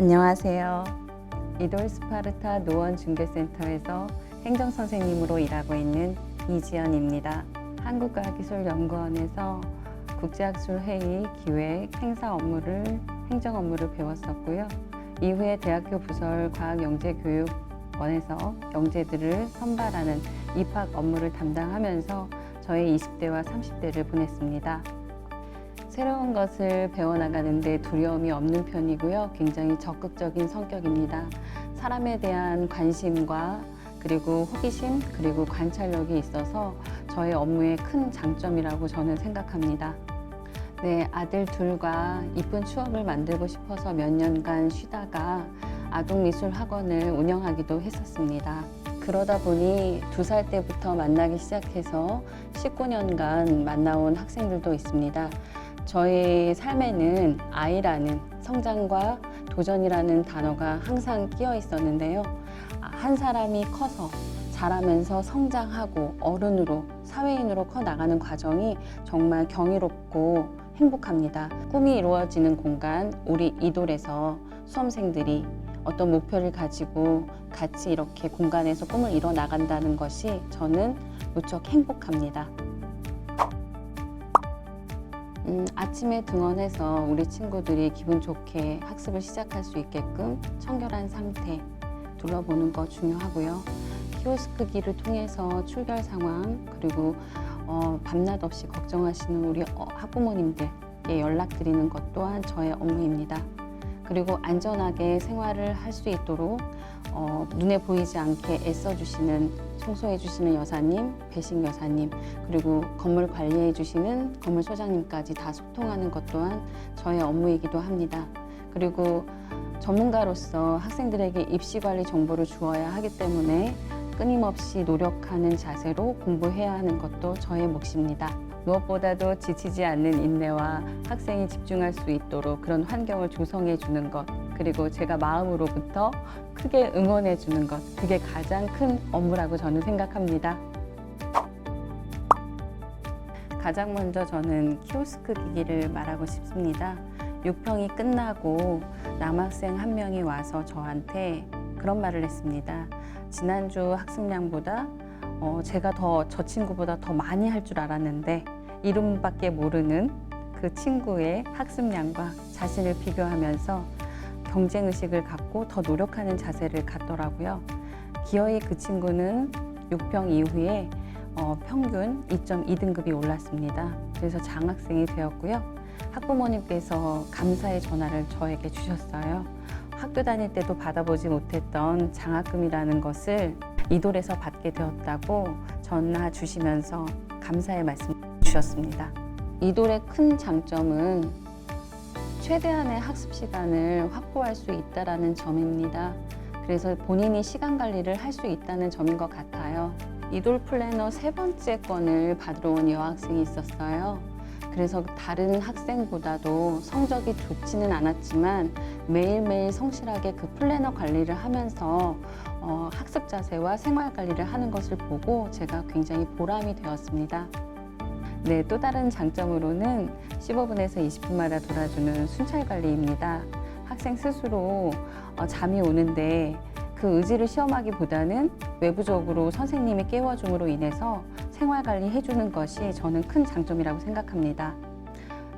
안녕하세요. 이돌 스파르타 노원 중개센터에서 행정 선생님으로 일하고 있는 이지연입니다. 한국과학기술연구원에서 국제학술 회의, 기획, 행사 업무를 행정 업무를 배웠었고요. 이후에 대학교 부설 과학영재교육원에서 영재들을 선발하는 입학 업무를 담당하면서 저의 20대와 30대를 보냈습니다. 새로운 것을 배워나가는데 두려움이 없는 편이고요. 굉장히 적극적인 성격입니다. 사람에 대한 관심과 그리고 호기심 그리고 관찰력이 있어서 저의 업무의 큰 장점이라고 저는 생각합니다. 네, 아들 둘과 이쁜 추억을 만들고 싶어서 몇 년간 쉬다가 아동미술 학원을 운영하기도 했었습니다. 그러다 보니 두 살 때부터 만나기 시작해서 19년간 만나온 학생들도 있습니다. 저의 삶에는 아이라는 성장과 도전이라는 단어가 항상 끼어 있었는데요. 아, 한 사람이 커서 자라면서 성장하고 어른으로 사회인으로 커 나가는 과정이 정말 경이롭고 행복합니다. 꿈이 이루어지는 공간 우리 이돌에서 수험생들이 어떤 목표를 가지고 같이 이렇게 공간에서 꿈을 이뤄 나간다는 것이 저는 무척 행복합니다. 음, 아침에 등원해서 우리 친구들이 기분 좋게 학습을 시작할 수 있게끔 청결한 상태 둘러보는 거 중요하고요. 키오스크기를 통해서 출결 상황 그리고 어, 밤낮 없이 걱정하시는 우리 어, 학부모님들께 연락드리는 것 또한 저의 업무입니다. 그리고 안전하게 생활을 할 수 있도록 어, 눈에 보이지 않게 애써주시는 청소해주시는 여사님, 배식 여사님, 그리고 건물 관리해주시는 건물 소장님까지 다 소통하는 것 또한 저의 업무이기도 합니다. 그리고 전문가로서 학생들에게 입시 관리 정보를 주어야 하기 때문에 끊임없이 노력하는 자세로 공부해야 하는 것도 저의 몫입니다. 무엇보다도 지치지 않는 인내와 학생이 집중할 수 있도록 그런 환경을 조성해 주는 것, 그리고 제가 마음으로부터 크게 응원해 주는 것, 그게 가장 큰 업무라고 저는 생각합니다. 가장 먼저 저는 키오스크 기기를 말하고 싶습니다. 6평이 끝나고 남학생 한 명이 와서 저한테 그런 말을 했습니다. 지난주 학습량보다 어, 제가 더 저 친구보다 더 많이 할 줄 알았는데 이름밖에 모르는 그 친구의 학습량과 자신을 비교하면서 경쟁 의식을 갖고 더 노력하는 자세를 갖더라고요. 기어이 그 친구는 6평 이후에 어, 평균 2.2등급이 올랐습니다. 그래서 장학생이 되었고요. 학부모님께서 감사의 전화를 저에게 주셨어요. 학교 다닐 때도 받아보지 못했던 장학금이라는 것을 이돌에서 받게 되었다고 전화 주시면서 감사의 말씀 주셨습니다. 이돌의 큰 장점은 최대한의 학습 시간을 확보할 수 있다라는 점입니다. 그래서 본인이 시간 관리를 할 수 있다는 점인 것 같아요. 이돌 플래너 세 번째 건을 받으러 온 여학생이 있었어요. 그래서 다른 학생보다도 성적이 좋지는 않았지만 매일매일 성실하게 그 플래너 관리를 하면서 어, 학습 자세와 생활 관리를 하는 것을 보고 제가 굉장히 보람이 되었습니다. 네, 또 다른 장점으로는 15분에서 20분마다 돌아주는 순찰 관리입니다. 학생 스스로 어, 잠이 오는데 그 의지를 시험하기보다는 외부적으로 선생님이 깨워줌으로 인해서 생활 관리 해주는 것이 저는 큰 장점이라고 생각합니다.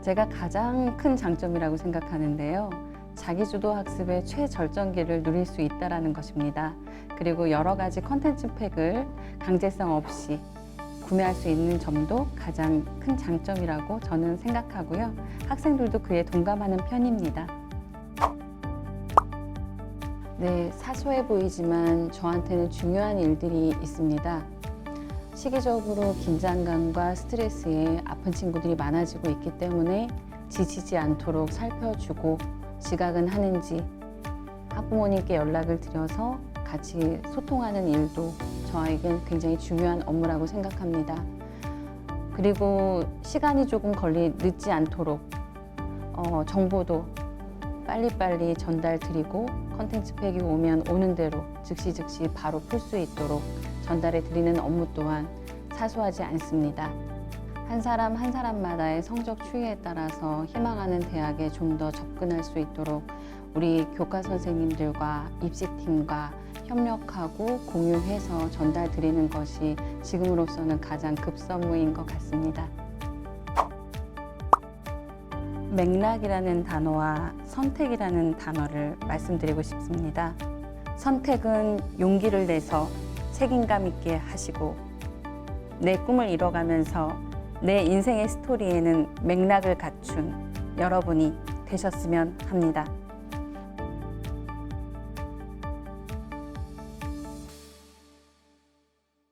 제가 가장 큰 장점이라고 생각하는데요. 자기주도 학습의 최절정기를 누릴 수 있다는 것입니다. 그리고 여러 가지 컨텐츠 팩을 강제성 없이 구매할 수 있는 점도 가장 큰 장점이라고 저는 생각하고요. 학생들도 그에 동감하는 편입니다. 네, 사소해 보이지만 저한테는 중요한 일들이 있습니다. 시기적으로 긴장감과 스트레스에 아픈 친구들이 많아지고 있기 때문에 지치지 않도록 살펴주고 지각은 하는지 학부모님께 연락을 드려서 같이 소통하는 일도 저에겐 굉장히 중요한 업무라고 생각합니다. 그리고 시간이 조금 걸리 늦지 않도록 어, 정보도 빨리빨리 전달 드리고 컨텐츠 팩이 오면 오는 대로 즉시 즉시 바로 풀 수 있도록 전달해 드리는 업무 또한 사소하지 않습니다. 한 사람 한 사람마다의 성적 추이에 따라서 희망하는 대학에 좀 더 접근할 수 있도록 우리 교과 선생님들과 입시팀과 협력하고 공유해서 전달 드리는 것이 지금으로서는 가장 급선무인 것 같습니다. 맥락이라는 단어와 선택이라는 단어를 말씀드리고 싶습니다. 선택은 용기를 내서 책임감 있게 하시고 내 꿈을 이뤄가면서 내 인생의 스토리에는 맥락을 갖춘 여러분이 되셨으면 합니다.